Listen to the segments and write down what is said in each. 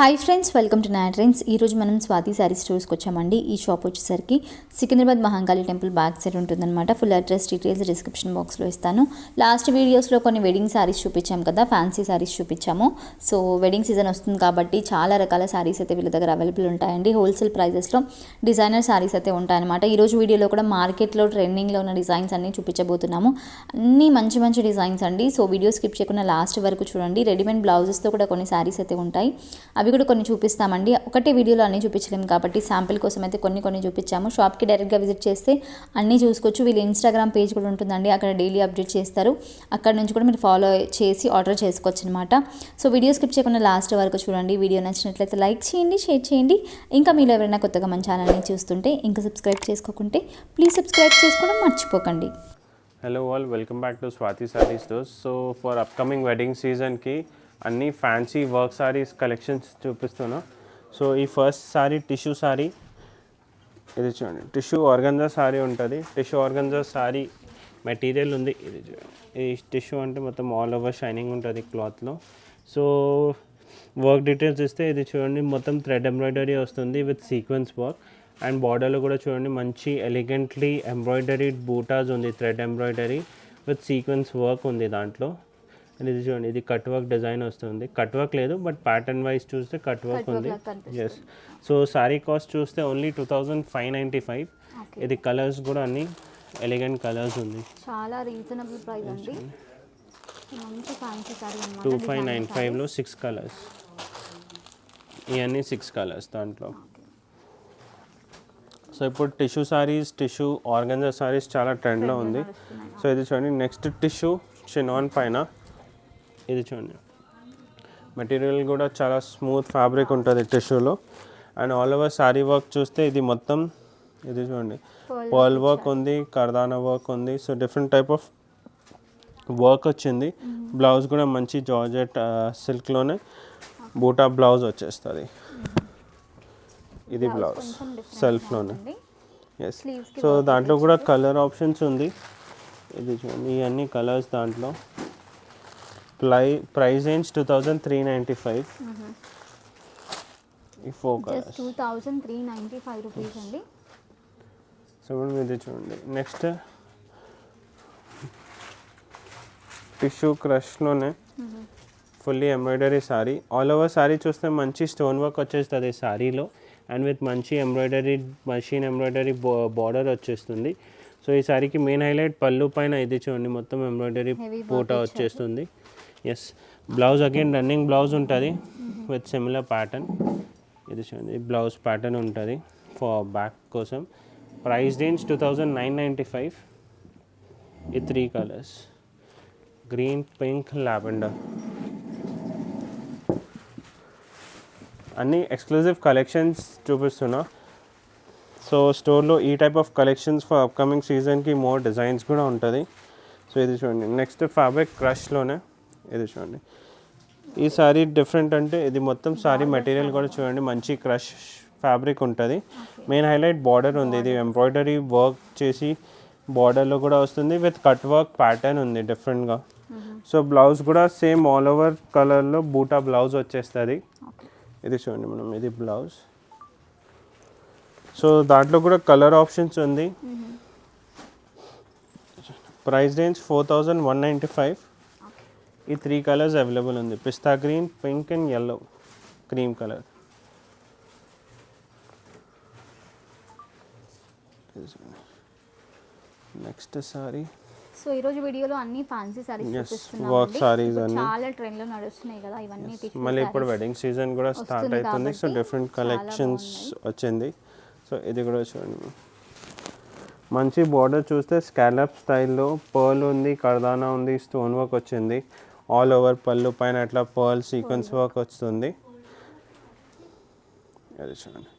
Hi friends welcome to night trends ఈరోజు మనం స్వాతి శారీ స్టోర్స్కి వచ్చామండి. ఈ షాప్ వచ్చేసరికి Secunderabad Mahankali temple back side ఉంటుందన్నమాట. ఫుల్ అడ్రస్ డీటెయిల్స్ డిస్క్రిప్షన్ బాక్స్లో ఇస్తాను. లాస్ట్ వీడియోస్లో కొన్ని వెడ్డింగ్ శారీస్ చూపించాం కదా ఫ్యాన్సీ శారీస్ చూపించాము. సో వెడ్డింగ్ సీజన్ వస్తుంది కాబట్టి చాలా రకాల శారీస్ అయితే వీళ్ళ దగ్గర అవైలబుల్ ఉంటాయండి. హోల్సేల్ ప్రైజెస్లో డిజైనర్ శారీస్ అయితే ఉంటాయన్నమాట. ఈరోజు వీడియోలో కూడా మార్కెట్లో ట్రెండింగ్లో ఉన్న డిజైన్స్ అన్నీ చూపించబోతున్నాము. అన్నీ మంచి మంచి డిజైన్స్ అండి. సో వీడియో స్కిప్ చేయకుండా లాస్ట్ వరకు చూడండి. రెడీమేడ్ బ్లౌజెస్తో కూడా కొన్ని శారీస్ అయితే ఉంటాయి. అవి కూడా కొన్ని చూపిస్తామండి. ఒకటే వీడియోలో అన్నీ చూపించలేము కాబట్టి శాంపిల్ కోసం అయితే కొన్ని కొన్ని చూపించాము. షాప్కి డైరెక్ట్గా విజిట్ చేస్తే అన్నీ చూసుకోవచ్చు. వీళ్ళు ఇన్స్టాగ్రామ్ పేజ్ కూడా ఉంటుందండి. అక్కడ డైలీ అప్డేట్ చేస్తారు. అక్కడ నుంచి కూడా మీరు ఫాలో చేసి ఆర్డర్ చేసుకోవచ్చు అనమాట సో వీడియో స్కిప్ చేయకుండా లాస్ట్ వరకు చూడండి. వీడియో నచ్చినట్లయితే లైక్ చేయండి షేర్ చేయండి. ఇంకా మీరు ఎవరైనా కొత్తగా మన ఛానల్ని చూస్తుంటే ఇంకా సబ్స్క్రైబ్ చేసుకోకుంటే ప్లీజ్ సబ్స్క్రైబ్ చేసుకోవడం మర్చిపోకండి. Hello all welcome back to Swathi sarees dose so for upcoming wedding సీజన్కి అన్ని ఫ్యాన్సీ వర్క్ సారీస్ కలెక్షన్స్ చూపిస్తున్నా. సో ఈ ఫస్ట్ సారీ టిష్యూ సారీ ఇది చూడండి. టిష్యూ ఆర్గంజా సారీ ఉంటుంది. టిష్యూ ఆర్గంజా సారీ మెటీరియల్ ఉంది. ఇది చూడండి. ఈ టిష్యూ అంటే మొత్తం ఆల్ ఓవర్ షైనింగ్ ఉంటుంది క్లాత్లో సో వర్క్ డీటెయిల్స్ ఇస్తే ఇది చూడండి మొత్తం థ్రెడ్ ఎంబ్రాయిడరీ వస్తుంది విత్ సీక్వెన్స్ వర్క్ అండ్ బార్డర్లో కూడా చూడండి మంచి ఎలిగెంట్లీ ఎంబ్రాయిడరీ బూటాస్ ఉంది thread embroidery with sequence work ఉంది దాంట్లో. ఇది చూడండి ఇది కట్ వర్క్ డిజైన్ వస్తుంది. కట్ వర్క్ లేదు బట్ ప్యాటర్న్ వైజ్ చూస్తే కట్ వర్క్ ఉంది. ఎస్ సో సారీ కాస్ట్ చూస్తే only two thousand five ninety five ఇది కలర్స్ కూడా అన్ని ఎలిగెంట్ కలర్స్ ఉంది. చాలా రీజనబుల్ ప్రైస్ అండి. మంచి fancy sari two five nine ఫైవ్లో సిక్స్ కలర్స్ ఇవన్నీ సిక్స్ కలర్స్ దాంట్లో. సో ఇప్పుడు tissue sarees tissue organza sarees చాలా ట్రెండ్లో ఉంది. సో ఇది చూడండి నెక్స్ట్ టిష్యూ చినాన్ పైన. ఇది చూడండి. మెటీరియల్ కూడా చాలా స్మూత్ ఫ్యాబ్రిక్ ఉంటుంది టిష్యూలో and all over sari work చూస్తే ఇది మొత్తం ఇది చూడండి. పర్ల్ వర్క్ ఉంది కర్దానా వర్క్ ఉంది. So different type of work వచ్చింది. బ్లౌజ్ కూడా మంచి జార్జెట్ సిల్క్లోనే బూటా బ్లౌజ్ వచ్చేస్తుంది. ఇది బ్లౌజ్ సెల్ఫ్లోనే ఎస్ సో దాంట్లో కూడా కలర్ ఆప్షన్స్ ఉంది. ఇది చూడండి ఇవన్నీ కలర్స్ దాంట్లో. Ply price range two thousand three ninety five ఈ colours two thousand three ninety five rupees అండి. సో ఇప్పుడు ఇది చూడండి. Next tissue క్రష్లోనే fully embroidery sari all over sari చూస్తే మంచి స్టోన్ వర్క్ వచ్చేస్తుంది సారీలో అండ్ విత్ మంచి ఎంబ్రాయిడరీ మషిన్ ఎంబ్రాయిడరీ బార్డర్ వచ్చేస్తుంది. సో ఈ సారీకి మెయిన్ హైలైట్ పళ్ళు పైన ఇది చూడండి. మొత్తం ఎంబ్రాయిడరీ పూట వచ్చేస్తుంది. Yes blouse again running blouse ఉంటుంది విత్ సిమిలర్ ప్యాటర్న్ ఇది చూడండి బ్లౌజ్ ప్యాటర్న్ ఉంటుంది ఫర్ బ్యాక్ కోసం. Price range two thousand nine ninety five ఈ three colours green pink lavender అన్ని ఎక్స్క్లూజివ్ కలెక్షన్స్ చూపిస్తున్నా. సో స్టోర్లో ఈ type of collections for upcoming సీజన్కి మోర్ డిజైన్స్ కూడా ఉంటుంది. సో ఇది చూడండి నెక్స్ట్ ఫ్యాబ్రిక్ క్రష్లోనే ఇది చూడండి. ఈ సారీ డిఫరెంట్ అంటే ఇది మొత్తం సారీ మెటీరియల్ కూడా చూడండి. మంచి క్రష్ ఫ్యాబ్రిక్ ఉంటుంది. మెయిన్ హైలైట్ బార్డర్ ఉంది. ఇది ఎంబ్రాయిడరీ వర్క్ చేసి బార్డర్లో కూడా వస్తుంది. విత్ కట్ వర్క్ ప్యాటర్న్ ఉంది డిఫరెంట్గా సో బ్లౌజ్ కూడా సేమ్ ఆల్ ఓవర్ కలర్లో బూటా బ్లౌజ్ వచ్చేస్తుంది. ఇది చూడండి మనం. ఇది బ్లౌజ్ సో దాంట్లో కూడా కలర్ ఆప్షన్స్ ఉంది. Price range four thousand one ninety five ఈ త్రీ కలర్స్ అవైలబుల్ ఉంది. పిస్తా green pink and yellow cream colour. Next sari. So ఈ రోజు వీడియోలో అన్ని ఫ్యాన్సీ సారీస్ work sarees అన్ని. చాలా ట్రెండ్లో నడుస్తున్నాయి కదా ఇవన్నీ మళ్ళీ ఇప్పుడు. వెడ్డింగ్ సీజన్ కూడా స్టార్ట్ అవుతుంది. సో డిఫరెంట్ కలెక్షన్స్ వచ్చింది. సో ఇది కూడా చూడండి. మంచి బార్డర్ చూస్తే స్కాలప్ స్టైల్లో పర్ల్ ఉంది కర్దానా ఉంది స్టోన్ వర్క్ వచ్చింది. ఆల్ ఓవర్ పళ్ళు పైన అట్లా పర్ల్ సీక్వెన్స్ వర్క్ వస్తుంది. అది చూడండి.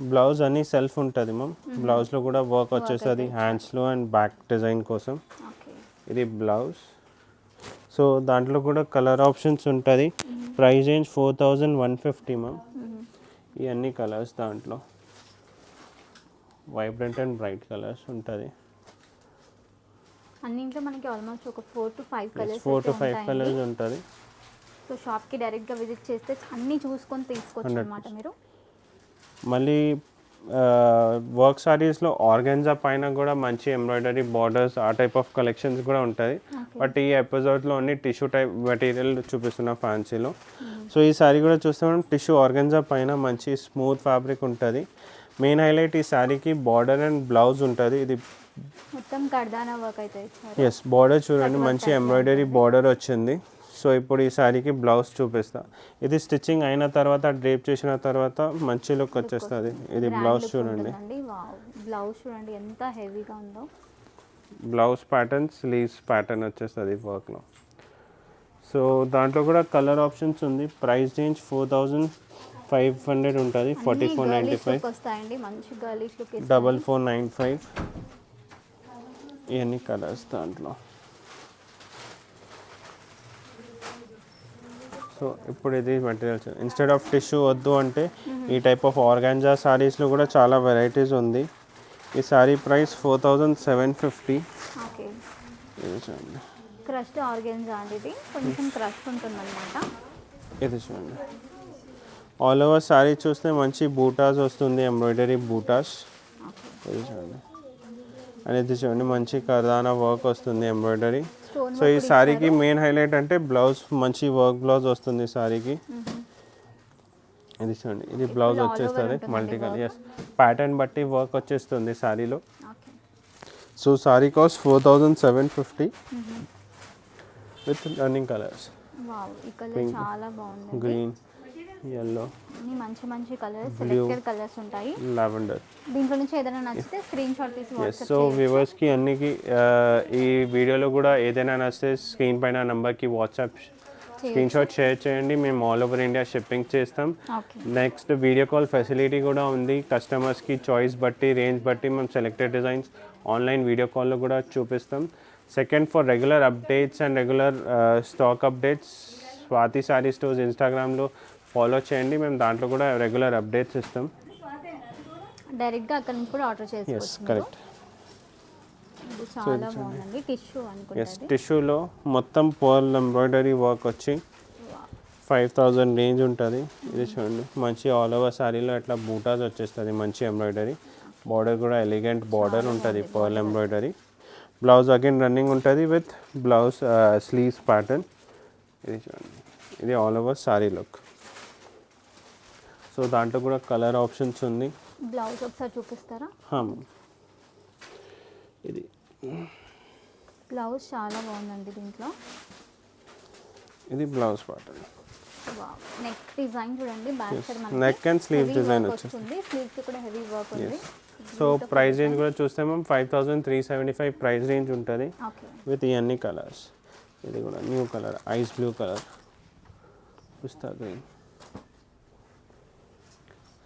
బ్లౌజ్ అన్నీ సెల్ఫ్ ఉంటుంది మ్యామ్ బ్లౌజ్లో కూడా వర్క్ వచ్చేస్తుంది హ్యాండ్స్లో అండ్ బ్యాక్ డిజైన్ కోసం. ఇది బ్లౌజ్. సో దాంట్లో కూడా కలర్ ఆప్షన్స్ ఉంటుంది. Price range four thousand one fifty ma'am ఇవన్నీ కలర్స్ దాంట్లో. వైబ్రెంట్ అండ్ బ్రైట్ కలర్స్ ఉంటుంది. అన్నింట్లో మనకి ఆల్మోస్ట్ ఒక four to five colours four to five colours ఉంటుంది. సో షాప్కి డైరెక్ట్గా విజిట్ చేస్తే అన్నీ చూసుకొని తీసుకోవచ్చు అనమాట మీరు. మళ్ళీ వర్క్ సారీస్లో ఆర్గెన్జా పైన కూడా మంచి ఎంబ్రాయిడరీ బార్డర్స్ ఆ టైప్ ఆఫ్ కలెక్షన్స్ కూడా ఉంటుంది బట్ ఈ ఎపిసోడ్లో ఓన్లీ టిష్యూ టైప్ మెటీరియల్ చూపిస్తున్న ఫ్యాన్సీలో సో ఈ సారీ కూడా చూస్తే మనం టిష్యూ ఆర్గెన్జా పైన మంచి స్మూత్ ఫ్యాబ్రిక్ ఉంటుంది. మెయిన్ హైలైట్ ఈ శారీకి బార్డర్ అండ్ బ్లౌజ్ ఉంటుంది. ఇది మొత్తం కర్దానా వర్క్ అయితే ఇచ్చారు ఎస్ బార్డర్ చూడండి మంచి ఎంబ్రాయిడరీ బార్డర్ వచ్చింది. సో ఇప్పుడు ఈ శారీకి బ్లౌజ్ చూపిస్తా. ఇది స్టిచ్చింగ్ అయిన తర్వాత డ్రేప్ చేసిన తర్వాత మంచి లుక్ వచ్చేస్తుంది. ఇది బ్లౌజ్ చూడండి. బ్లౌజ్ చూడండి ఎంత హెవీగా ఉందో. బ్లౌజ్ ప్యాటర్న్ స్లీవ్స్ ప్యాటర్న్ వచ్చేస్తుంది వర్క్లో సో దాంట్లో కూడా కలర్ ఆప్షన్స్ ఉంది. Price range four thousand five hundred ఉంటుంది forty four ninety five double four nine five ఇవన్నీ కలర్స్ దాంట్లో. సో ఇప్పుడు ఇది మెటీరియల్స్ ఇన్స్టెడ్ ఆఫ్ టిష్యూ వద్దు అంటే ఈ టైప్ ఆఫ్ ఆర్గాన్జా సారీస్లో కూడా చాలా వెరైటీస్ ఉంది. ఈ sari price four thousand seven fifty ఇది చూడండి. క్రష్డ్ ఆర్గెన్జా అండి ఇది. కొంచెం ఉంటుందన్నమాట. ఇది చూడండి. ఆల్ ఓవర్ సారీ చూస్తే మంచి బూటాస్ వస్తుంది ఎంబ్రాయిడరీ బూటాస్. ఇది చూడండి. అండ్ ఇది చూడండి మంచి కర్దానా వర్క్ వస్తుంది ఎంబ్రాయిడరీ. సో ఈ సారీకి మెయిన్ హైలైట్ అంటే బ్లౌజ్ మంచి వర్క్ బ్లౌజ్ వస్తుంది సారీకి. ఇది చూడండి ఇది బ్లౌజ్ వచ్చేస్తుంది మల్టీ కలర్ ఎస్ ప్యాటర్న్ బట్టి వర్క్ వచ్చేస్తుంది okay. So sari cost four thousand seven fifty with running colours. బాగుంది గ్రీన్ ఎల్లో అన్ని మంచి మంచి కలర్స్ సెలెక్టెడ్ కలర్స్ ఉంటాయి. లావెండర్ దీంట్లో నుంచి ఏదైనా నచ్చితే స్క్రీన్ షాట్ తీసి వాట్సాప్ సో వ్యూవర్స్కి అన్నికి ఆ, ఈ వీడియోలో కూడా ఏదైనా నచ్చితే స్క్రీన్ పైన నెంబర్కి వాట్సాప్ స్క్రీన్ షాట్ షేర్ చేయండి. మేము ఆల్ ఓవర్ ఇండియా షిప్పింగ్ చేస్తాం. నెక్స్ట్ వీడియో కాల్ ఫెసిలిటీ కూడా ఉంది. కస్టమర్స్కి చాయిస్ బట్టి రేంజ్ బట్టి మేము సెలెక్టెడ్ డిజైన్స్ ఆన్లైన్ వీడియో కాల్లో కూడా చూపిస్తాం. Second for regular updates and regular stock updates Swathi sari stores ఇన్స్టాగ్రామ్లో ఫాలో చేయండి. మేము దాంట్లో కూడా రెగ్యులర్ అప్డేట్స్ ఇస్తాం. డైరెక్ట్గా అక్కడ నుంచి కూడా ఆర్డర్ ఎస్ చేసుకోవచ్చు. కరెక్ట్ ఇది చాలా బాగుందండి. టిష్యూ ఎస్ టిష్యూలో మొత్తం పర్ల్ ఎంబ్రాయిడరీ వర్క్ వచ్చి ఫైవ్ థౌజండ్ రేంజ్ ఉంటుంది. ఇది చూడండి. మంచి ఆల్ ఓవర్ శారీలో ఇట్లా బూటాస్ వచ్చేస్తుంది. మంచి ఎంబ్రాయిడరీ బార్డర్ కూడా ఎలిగెంట్ బార్డర్ ఉంటుంది pearl embroidery blouse again running ఉంటుంది విత్ బ్లౌజ్ స్లీవ్స్ ప్యాటర్న్ ఇది చూడండి. ఇది all over sari look so దాంట్లో కూడా కలర్ ఆప్షన్స్ ఉంది. బ్లౌజ్ ఒకసారి చూపిస్తారా? ఇది. బ్లౌజ్ చాలా బాగుందండి దీంట్లో. ఇది బ్లౌజ్ ప్యాటర్న్. నెక్ డిజైన్ చూడండి back side neck and sleeve design వస్తుంది. స్లీవ్స్ కూడా హెవీ వర్క్ ఉంది. సో ప్రైస్ రేంజ్ కూడా చూస్తే మేము five thousand three seventy five price range ఉంటుంది విత్ ఇవన్నీ కలర్స్ ఇది కూడా new colour ice blue colour పిస్తా గ్రీన్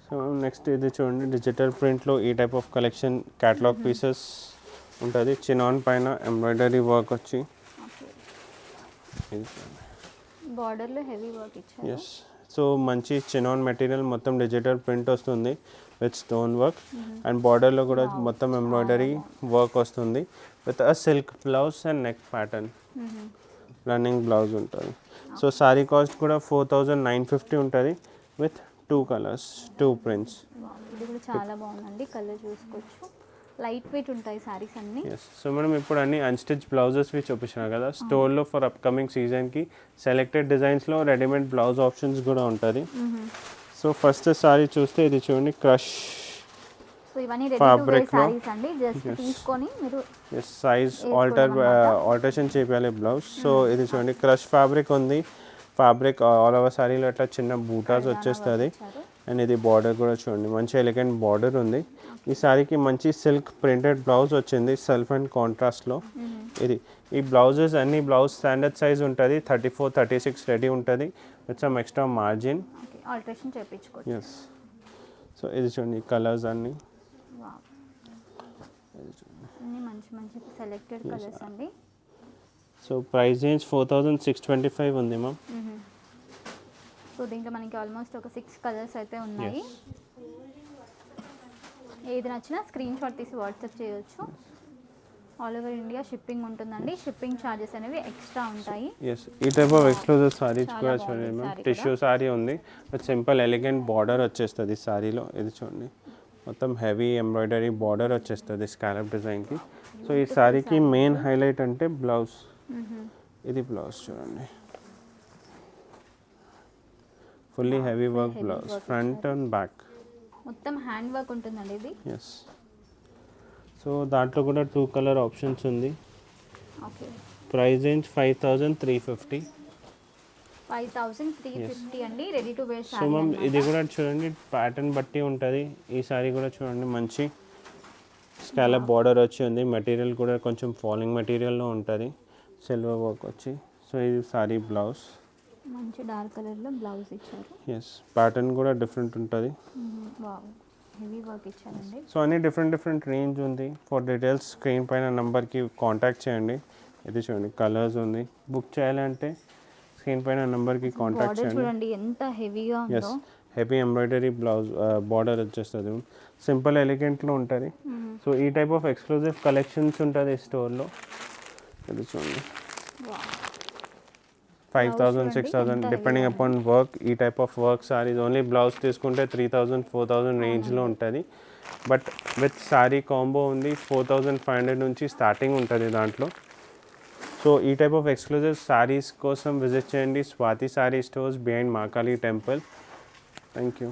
సో నెక్స్ట్ ఇది చూడండి డిజిటల్ ప్రింట్లో ఈ type of collection catalogue pieces ఉంటుంది. చినాన్ పైన ఎంబ్రాయిడరీ వర్క్ వచ్చి. బార్డర్లో హెవీ వర్క్ ఇచ్చారు? ఎస్ సో మంచి చినాన్ మెటీరియల్ మొత్తం డిజిటల్ ప్రింట్ వస్తుంది విత్ స్టోన్ వర్క్ అండ్ బార్డర్లో కూడా మొత్తం ఎంబ్రాయిడరీ వర్క్ వస్తుంది with uh silk blouse and neck pattern running blouse ఉంటుంది. సో సారీ కాస్ట్ కూడా ఫోర్ థౌజండ్ నైన్ ఫిఫ్టీ ఉంటుంది with two colours two prints ఇది కూడా చాలా బాగుందండి కలర్ చూసుకోవచ్చు. లైట్ వెయిట్ ఉంటాయి సారీస్ అన్ని. సో మనం ఇప్పుడు అన్ని అన్స్టిచ్ బ్లౌజెస్వి చూపించినాం కదా. స్టోర్లో ఫర్ అప్కమింగ్ సీజన్కి సెలెక్టెడ్ డిజైన్స్లో రెడీమేడ్ బ్లౌజ్ ఆప్షన్స్ కూడా ఉంటుంది. సో ఫస్ట్ సారీ చూస్తే ఇది చూడండి క్రష్ సో ఇవన్నీ రెడీ టు Fabric వేర్లో. సారీస్ అండి. జస్ట్ తీసుకొని మీరు ఎస్ సైజ్ ఆల్టర్ ఆల్టరేషన్ చేయాలి బ్లౌజ్ సో ఇది చూడండి క్రష్ ఫ్యాబ్రిక్ ఉంది. ఫ్యాబ్రిక్ ఆల్ ఓవర్ సారీలో ఇట్లా చిన్న బూటాస్ వచ్చేస్తుంది. అండ్ ఇది బార్డర్ కూడా చూడండి. మంచి ఎలిగెంట్ బార్డర్ ఉంది. ఈ సారీకి మంచి సిల్క్ ప్రింటెడ్ బ్లౌజ్ వచ్చింది సెల్ఫ్ అండ్ కాంట్రాస్ట్లో ఇది ఈ బ్లౌజెస్ అన్ని బ్లౌజ్ స్టాండర్డ్ సైజ్ ఉంటుంది. Thirty four thirty six ready ఉంటుంది. With some extra margin okay alteration చేయించుకోవచ్చు ఎస్ సో ఇది చూడండి కలర్స్ అన్ని. మంచి మంచి సెలెక్టెడ్ కలర్స్ అండి. So price range four thousand six twenty five ఉంది మ్యామ్. సో దీంట్లో మనకి ఆల్మోస్ట్ ఒక సిక్స్ కలర్స్ అయితే ఉన్నాయి. ఏది నచ్చినా స్క్రీన్ షాట్ తీసి వాట్సాప్ చేయొచ్చు. ఆల్ ఓవర్ ఇండియా షిప్పింగ్ ఉంటుందండి. షిప్పింగ్ ఛార్జెస్ అనేవి ఎక్స్ట్రా ఉంటాయి. ఎస్ ఈ టైప్ ఆఫ్ ఎక్స్క్లూజివ్ సారీస్ కూడా చూడండి మ్యామ్. టిష్యూ సారీ ఉంది. సింపుల్ ఎలిగెంట్ బార్డర్ వచ్చేస్తుంది సారీలో ఇది చూడండి. మొత్తం హెవీ ఎంబ్రాయిడరీ బార్డర్ వచ్చేస్తుంది స్కాలప్ డిజైన్కి సో ఈ సారీకి మెయిన్ హైలైట్ అంటే బ్లౌజ్ ఇది బ్లౌజ్ చూడండి. Fully heavy work blouse front and back మొత్తం హ్యాండ్ వర్క్ ఉంటుందండి ఇది? ఎస్ సో దాంట్లో కూడా టూ కలర్ ఆప్షన్స్ ఉంది. Okay price range five thousand three fifty five thousand three fifty అండి ready to wear so ma'am ఇది కూడా చూడండి ప్యాటర్న్ బట్టి ఉంటుంది. ఈ సారీ కూడా చూడండి మంచి స్కాలప్ బార్డర్ వచ్చి ఉంది. మెటీరియల్ కూడా కొంచెం ఫాలింగ్ మెటీరియల్లో ఉంటుంది. సిల్వర్ వర్క్ వచ్చి. సో ఇది సారీ బ్లౌజ్ మంచి డార్క్ కలర్లో బ్లౌజ్ ఇచ్చారు. ఎస్ ప్యాటర్న్ కూడా డిఫరెంట్ ఉంటుంది. వావ్ హెవీ వర్క్ ఇచ్చారండి. సో అన్ని డిఫరెంట్ డిఫరెంట్ రేంజ్ ఉంది. ఫర్ డీటెయిల్స్ స్క్రీన్ పైన నెంబర్కి కాంటాక్ట్ చేయండి. ఇది చూడండి కలర్స్ ఉంది. బుక్ చేయాలంటే స్క్రీన్ పైన నెంబర్కి కాంటాక్ట్ చేయండి. చూడండి ఎంత హెవీగా ఎస్ ఉందో హెవీ ఎంబ్రాయిడరీ బ్లౌజ్ బార్డర్ వచ్చేస్తుంది. సింపుల్ ఎలిగెంట్లో ఉంటుంది. సో ఈ టైప్ ఆఫ్ ఎక్స్క్లూజివ్ కలెక్షన్స్ ఉంటుంది స్టోర్లో ఇది చూడండి. Five thousand six thousand depending upon work ఈ type of work sarees only blouse తీసుకుంటే త్రీ థౌసండ్ ఫోర్ థౌసండ్ రేంజ్లో ఉంటుంది. బట్ విత్ సారీ కాంబో ఉంది ఫోర్ థౌసండ్ ఫైవ్ హండ్రెడ్ నుంచి స్టార్టింగ్ ఉంటుంది దాంట్లో. సో ఈ టైప్ ఆఫ్ ఎక్స్క్లూజివ్ సారీస్ కోసం విజిట్ చేయండి. Swathi sari stores behind Mahakali temple thank you